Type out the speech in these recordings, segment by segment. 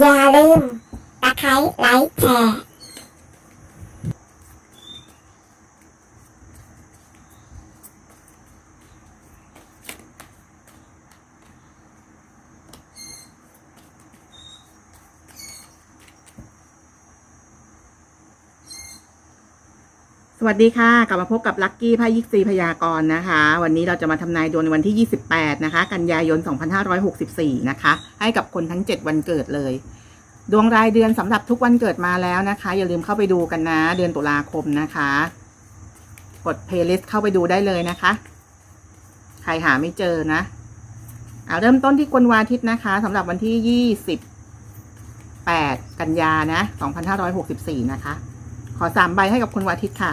อย่าลืมตะไคร้ไลค์แชร์ วัสดีค่ะ กลับมาพบกับลัคกี้ไพ่ยิกซีพยากรณ์นะคะ วันนี้เราจะมาทำนายดวงในวันที่ 28 นะคะ กันยายน 2564 นะคะ ให้กับคนทั้ง 7 วันเกิดเลย ดวงรายเดือนสำหรับทุกวันเกิดมาแล้วนะคะ อย่าลืมเข้าไปดูกันนะ เดือนตุลาคมนะคะ กดเพลย์ลิสต์เข้าไปดูได้เลยนะคะ ใครหาไม่เจอนะเอาเริ่มต้นที่กวนวาทิตนะคะสำหรับวันที่ 28 กันยานะ 2564 นะคะขอสามใบให้กับคุณวาทิตค่ะ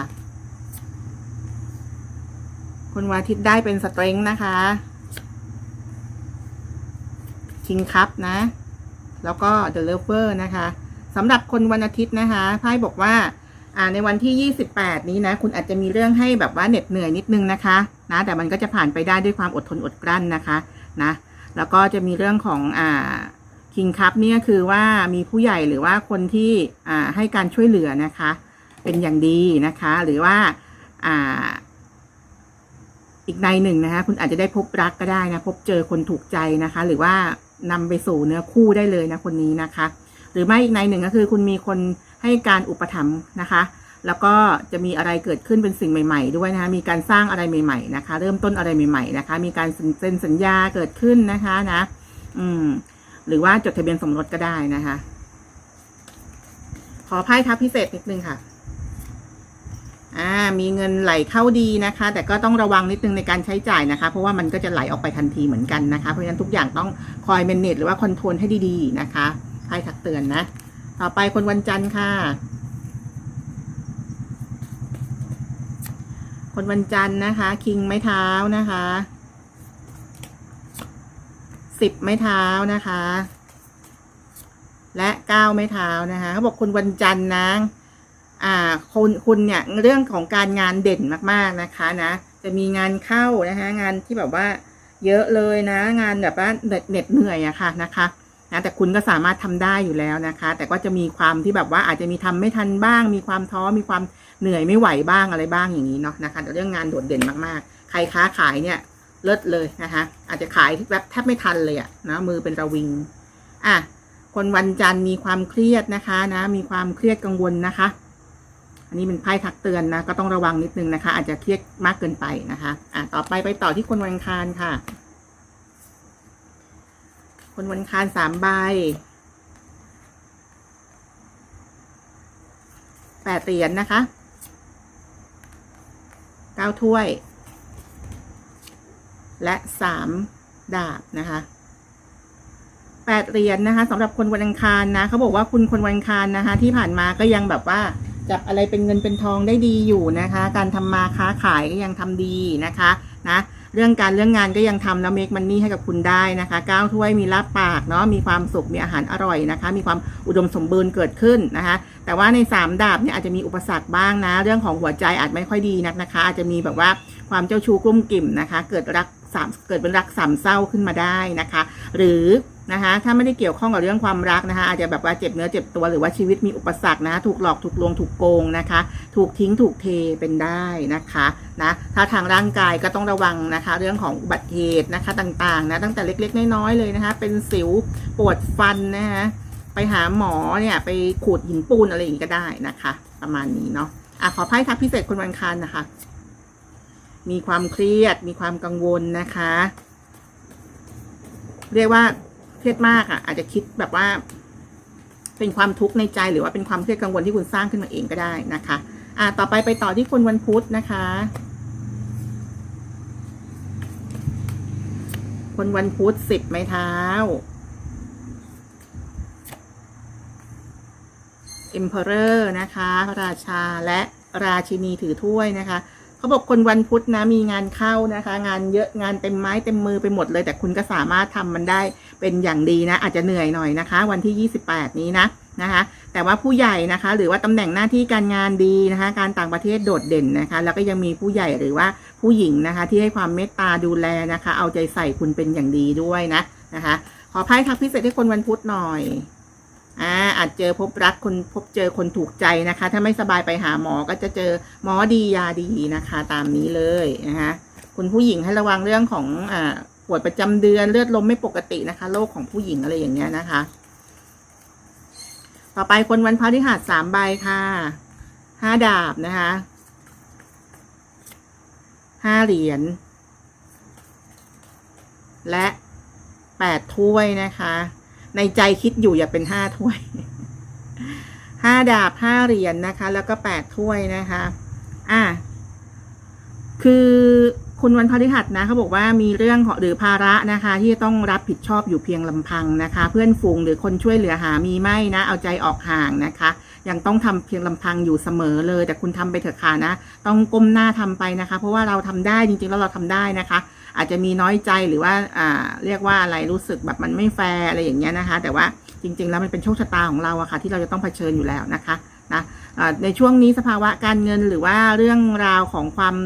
คุณวาทิตได้เป็นสตริงนะคะคิงคัพนะ แล้วก็เดอะเลเวอร์นะคะสำหรับคนวันอาทิตย์นะคะไพ่บอกว่าอ่าในวันที่ 28 นี้นะ คุณอาจจะมีเรื่องให้แบบว่าเหน็ดเหนื่อยนิดนึงนะคะนะแต่มันก็จะผ่านไปได้ด้วยความอดทนอดกลั้นนะคะนะแล้วก็จะมีเรื่องของอ่าคิงคัพนี่ยคือว่ามีผู้ใหญ่หรือว่าคนที่อ่าให้การช่วยเหลือนะคะ เป็นอย่างดีนะคะ หรือว่าอ่า อีกในหนึ่งนะคะ คุณอาจจะได้พบรักก็ได้นะ พบเจอคนถูกใจนะคะ หรือว่านำไปสู่เนื้อคู่ได้เลยนะคนนี้นะคะ หรือไม่อีกในหนึ่งก็คือคุณมีคนให้การอุปถัมภ์นะคะ แล้วก็จะมีอะไรเกิดขึ้นเป็นสิ่งใหม่ ๆ ด้วยนะคะ มีการสร้างอะไรใหม่ ๆ นะคะ เริ่มต้นอะไรใหม่ ๆ นะคะ มีการเซ็นสัญญาเกิดขึ้นนะคะนะ อืม หรือว่าจดทะเบียนสมรสก็ได้นะคะ ขอไพ่ทับพิเศษนิดนึงค่ะ อ่ามีเงินไหลเข้าดีนะคะ แต่ก็ต้องระวังนิดนึงในการใช้จ่ายนะคะ เพราะว่ามันก็จะไหลออกไปทันทีเหมือนกันนะคะ เพราะฉะนั้นทุกอย่างต้องคอยเมนเนจหรือว่าคอนโทรลให้ดีๆนะคะไพ่ทักเตือนนะ ต่อไปคนวันจันทร์ค่ะ คนวันจันทร์นะคะ คิงไม้เท้านะคะสิบไม้เท้านะคะ และเก้าไม้เท้านะคะเขาบอกคนวันจันทร์นะ อ่าคุณคุณเนี่ยเรื่องของการงานเด่นมากๆนะคะนะ จะมีงานเข้านะคะงานที่แบบว่าเยอะเลยนะ งานแบบว่าเหน็ดเหนื่อยอะค่ะนะคะนะแต่คุณก็สามารถทำได้อยู่แล้วนะคะ แต่ก็จะมีความที่แบบว่าอาจจะมีทำไม่ทันบ้าง มีความท้อมีความเหนื่อยไม่ไหวบ้างอะไรบ้างอย่างนี้เนาะนะคะแต่เรื่องงานโดดเด่นมากๆ ใครค้าขายเนี่ยเลิศเลยนะคะ อาจจะขายแบบแทบไม่ทันเลยอะนะมือเป็นระวิงอะคนวันจันทร์มีความเครียดนะคะนะมีความเครียดกังวลนะคะ อันนี้เป็นไพ่ทักเตือนนะ ก็ต้องระวังนิดนึงนะคะ อาจจะเครียดมากเกินไปนะคะ อะต่อไปไปต่อที่คนวันคารค่ะ คนวันคารสามใบแปดเหรียญนะคะเก้าถ้วย และสามดาบนะคะแปดเหรียญนะคะสำหรับคนวันอังคารนะเขาบอกว่าคุณคนวันอังคารนะคะ ที่ผ่านมาก็ยังแบบว่า จับอะไรเป็นเงินเป็นทองได้ดีอยู่นะคะ การทำมาค้าขายก็ยังทำดีนะคะนะเรื่องการเรื่องงานก็ยังทำแล้วเมคมันนี่ให้กับคุณได้นะคะก้าวถ้วยมีลาบปากเนาะมีความสุขมีอาหารอร่อยนะคะ มีความอุดมสมบูรณ์เกิดขึ้นนะคะ แต่ว่าในสามดาบเนี่ยอาจจะมีอุปสรรคบ้างนะ เรื่องของหัวใจอาจไม่ค่อยดีนักนะคะ อาจจะมีแบบว่าความเจ้าชู้กลุ้มกิ่มนะคะ เกิดรักสามเกิดเป็นรักสามเศร้าขึ้นมาได้นะคะ หรือ นะคะถ้าไม่ได้เกี่ยวข้องกับเรื่องความรักนะคะอาจจะแบบว่าเจ็บเนื้อเจ็บตัวหรือว่าชีวิตมีอุปสรรคนะถูกหลอกถูกลวงถูกโกงนะคะ ถูกทิ้งถูกเทเป็นได้นะคะนะถ้าทางร่างกายก็ต้องระวังนะคะ เรื่องของอุบัติเหตุนะคะต่างๆนะตั้งแต่เล็กๆ น้อยๆเลยนะคะ เป็นสิวปวดฟันนะคะไปหาหมอเนี่ยไปขูดหินปูนอะไรอย่างนี้ก็ได้นะคะ ประมาณนี้เนาะอะขอไพ่ทักพิเศษคนวันคันนะคะ มีความเครียดมีความกังวลนะคะ เรียกว่า เครียดมากอะ อาจจะคิดแบบว่า เป็นความทุกข์ในใจหรือว่าเป็นความเครียดกังวลที่คุณสร้างขึ้นมาเองก็ได้นะคะ อ่าต่อไปไปต่อที่คนวันพุธนะคะ คนวันพุธสิบไม้เท้า Emperor นะคะ พระราชาและราชินีถือถ้วยนะคะ เขาบอกคนวันพุธนะมีงานเข้านะคะ งานเยอะงานเต็มไม้เต็มมือไปหมดเลย แต่คุณก็สามารถทำมันได้เป็นอย่างดีนะ อาจจะเหนื่อยหน่อยนะคะ วันที่ 28 นี้นะนะคะ แต่ว่าผู้ใหญ่นะคะ หรือว่าตำแหน่งหน้าที่การงานดีนะคะ การต่างประเทศโดดเด่นนะคะ แล้วก็ยังมีผู้ใหญ่หรือว่าผู้หญิงนะคะ ที่ให้ความเมตตาดูแลนะคะ เอาใจใส่คุณเป็นอย่างดีด้วยนะนะคะ ขอไพ่ทักพิเศษให้คนวันพุธหน่อย อ่าอาจเจอพบรักคนพบเจอคนถูกใจนะคะ ถ้าไม่สบายไปหาหมอก็จะเจอหมอดียาดีนะคะ ตามนี้เลยนะคะคุณผู้หญิงให้ระวังเรื่องของอ่าปวดประจำเดือนเลือดลมไม่ปกตินะคะโรคของผู้หญิงอะไรอย่างเงี้ยนะคะ ต่อไปคนวันพฤหัสสามใบค่ะห้าดาบนะคะห้าเหรียญและแปดถ้วยนะคะ ในใจคิดอยู่อย่าเป็นห้าถ้วยห้าดาบห้าเหรียญนะคะ แล้วก็แปดถ้วยนะคะ อะคือคุณวันพฤหัสนะเขาบอกว่ามีเรื่องขอหรือภาระนะคะ ที่ต้องรับผิดชอบอยู่เพียงลำพังนะคะ เพื่อนฝูงหรือคนช่วยเหลือหามีไม่นะ เอาใจออกห่างนะคะ ยังต้องทำเพียงลำพังอยู่เสมอเลย แต่คุณทำไปเถอะค่ะนะ ต้องก้มหน้าทำไปนะคะ เพราะว่าเราทำได้จริงๆแล้วเราทำได้นะคะ อาจจะมีน้อยใจหรือว่าอ่าเรียกว่าอะไรรู้สึกแบบมันไม่แฟร์อะไรอย่างเงี้ยนะคะ แต่ว่าจริง ๆ แล้วมันเป็นโชคชะตาของเราอะค่ะ ที่เราจะต้องเผชิญอยู่แล้วนะคะนะในช่วงนี้สภาวะการเงินหรือว่าเรื่องราวของความ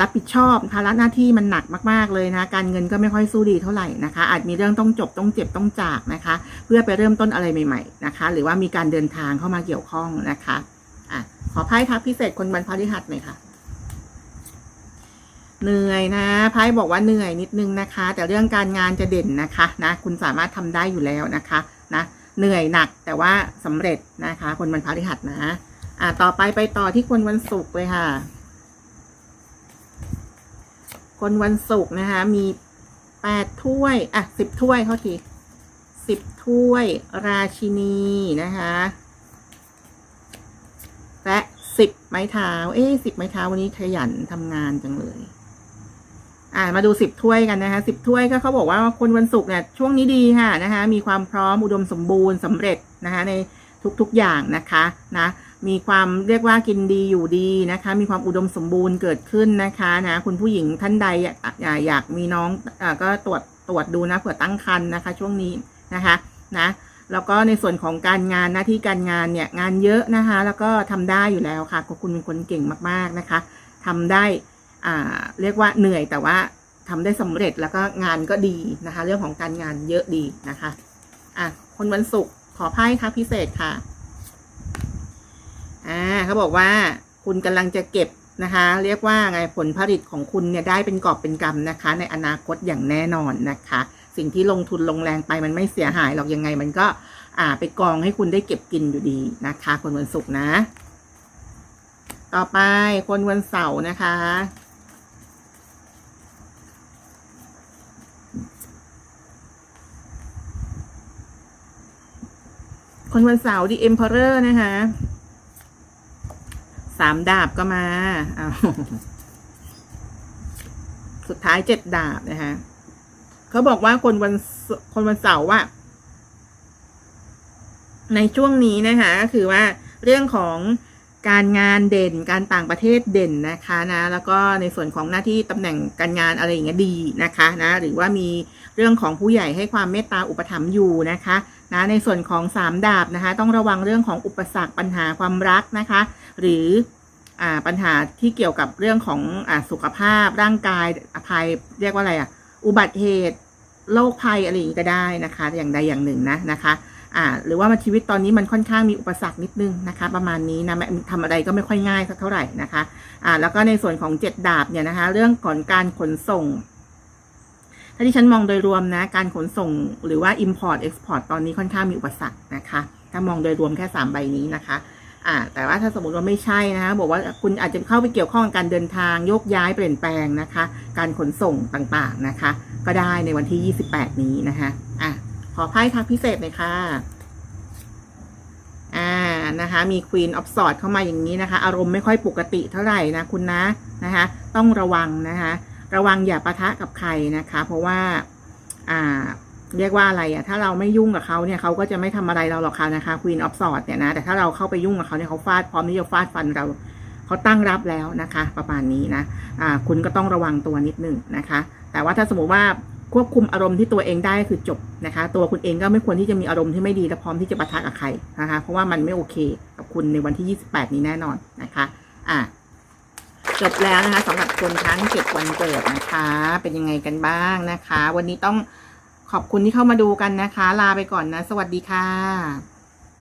รับผิดชอบภาระหน้าที่มันหนักมากๆเลยนะ การเงินก็ไม่ค่อยสู้ดีเท่าไหร่นะคะ อาจมีเรื่องต้องจบต้องเจ็บต้องจากนะคะ เพื่อไปเริ่มต้นอะไรใหม่ ๆนะคะ หรือว่ามีการเดินทางเข้ามาเกี่ยวข้องนะคะอะขอไพ่ทักพิเศษคนวันพฤหัสหน่อยค่ะเหนื่อยนะไพ่บอกว่าเหนื่อยนิดนึงนะคะ แต่เรื่องการงานจะเด่นนะคะนะคุณสามารถทำได้อยู่แล้วนะคะนะเหนื่อยหนักแต่ว่าสำเร็จนะคะ คนวันพฤหัสนะอ่าต่อไปไปต่อที่คนวันศุกร์เลยค่ะ คนวันศุกร์นะคะ มีแปดถ้วย อะสิบถ้วยเขาทีสิบถ้วยราชินีนะคะ และสิบไม้เท้า เอ๊สิบไม้เท้าวันนี้ขยันทำงานจังเลย อ่ามาดูสิบถ้วยกันนะคะสิบถ้วยก็เขาบอกว่าคนวันศุกร์เนี่ยช่วงนี้ดีค่ะนะคะ มีความพร้อมอุดมสมบูรณ์สำเร็จนะคะ ในทุกๆอย่างนะคะ นะ มีความเรียกว่ากินดีอยู่ดีนะคะ มีความอุดมสมบูรณ์เกิดขึ้นนะคะนะคุณผู้หญิงท่านใดอยากมีน้องอก็ตรวจตรวจดูนะเผื่อตั้งครรภ์นะคะ ช่วงนี้นะคะนะแล้วก็ในส่วนของการงานหน้าที่การงานเนี่ยงานเยอะนะคะ แล้วก็ทำได้อยู่แล้วค่ะก็คุณเป็นคนเก่งมากๆนะคะทำได้อ่าเรียกว่าเหนื่อยแต่ว่าทำได้สำเร็จแล้วก็งานก็ดีนะคะ เรื่องของการงานเยอะดีนะคะอะคนวันศุกร์ขอไพ่ค่ะพิเศษค่ะ อ่าเขาบอกว่าคุณกำลังจะเก็บนะคะ เรียกว่าไงผลผลิตของคุณเนี่ยได้เป็นกอบเป็นกำนะคะ ในอนาคตอย่างแน่นอนนะคะ สิ่งที่ลงทุนลงแรงไปมันไม่เสียหายหรอกยังไง มันก็อ่าไปกองให้คุณได้เก็บกินอยู่ดีนะคะ คนวันศุกร์นะ ต่อไปคนวันเสาร์นะคะคนวันเสาร์ The Emperor นะคะ สามดาบก็มาเอาสุดท้ายเจ็ดดาบนะคะเขาบอกว่าคนวันคนวันเสาร์ว่า ในช่วงนี้นะคะก็คือว่าเรื่องของการงานเด่นการต่างประเทศเด่นนะคะนะ แล้วก็ในส่วนของหน้าที่ตำแหน่งการงานอะไรอย่างเงี้ยดีนะคะนะ หรือว่ามีเรื่องของผู้ใหญ่ให้ความเมตตาอุปถัมภ์อยู่นะคะ นะในส่วนของสามดาบนะคะ ต้องระวังเรื่องของอุปสรรคปัญหาความรักนะคะ หรืออปัญหาที่เกี่ยวกับเรื่องของอสุขภาพร่างกายอภัยเรียกว่าอะไรอะอุบัติเหตุโรคภัยอะไรอย่างนี้ก็ได้นะคะ อย่างใดอย่างหนึ่งนะนะคะอ่าหรือว่ามันชีวิตตอนนี้มันค่อนข้างมีอุปสรรคนิดนึงนะคะ ประมาณนี้นะทำอะไรก็ไม่ค่อยง่ายสักเท่าไหร่นะคะอ่าแล้วก็ในส่วนของเจ็ดดาบเนี่ยนะคะ เรื่องก่อนการขนส่ง ถ้าที่ฉันมองโดยรวมนะ การขนส่งหรือว่า import export ตอนนี้ค่อนข้างมีอุปสรรคนะคะ ถ้ามองโดยรวมแค่สามใบนี้นะคะ อ่า แต่ว่าถ้าสมมติว่าไม่ใช่นะคะบอกว่าคุณอาจจะเข้าไปเกี่ยวข้องกับการเดินทางโยกย้ายเปลี่ยนแปลงนะคะ การขนส่งต่างๆนะคะ ก็ได้ในวันที่ 28 นี้นะคะอะขอไพ่ทักพิเศษหน่อยค่ะอ่านะคะ มี Queen of Swords เข้ามาอย่างนี้นะคะ อารมณ์ไม่ค่อยปกติเท่าไหร่นะคุณนะนะคะ ต้องระวังนะคะ ระวังอย่าปะทะกับใครนะคะ เพราะว่าอ่าเรียกว่าอะไรอะถ้าเราไม่ยุ่งกับเขาเนี่ยเขาก็จะไม่ทำอะไรเราหรอกค่ะนะคะ Queen of Swords เนี่ยนะ แต่ถ้าเราเข้าไปยุ่งกับเขาเนี่ยเขาฟาดพร้อมที่จะฟาดฟันเราเขาตั้งรับแล้วนะคะ ประมาณนี้นะอ่าคุณก็ต้องระวังตัวนิดนึงนะคะ แต่ว่าถ้าสมมติว่าควบคุมอารมณ์ที่ตัวเองได้คือจบนะคะ ตัวคุณเองก็ไม่ควรที่จะมีอารมณ์ที่ไม่ดีและพร้อมที่จะปะทะกับใครนะคะ เพราะว่ามันไม่โอเคกับคุณในวันที่ 28 นี้แน่นอนนะคะ อะ จบแล้วนะคะสำหรับคนทั้งเจ็ดวันเกิดนะคะ เป็นยังไงกันบ้างนะคะ วันนี้ต้องขอบคุณที่เข้ามาดูกันนะคะ ลาไปก่อนนะ สวัสดีค่ะ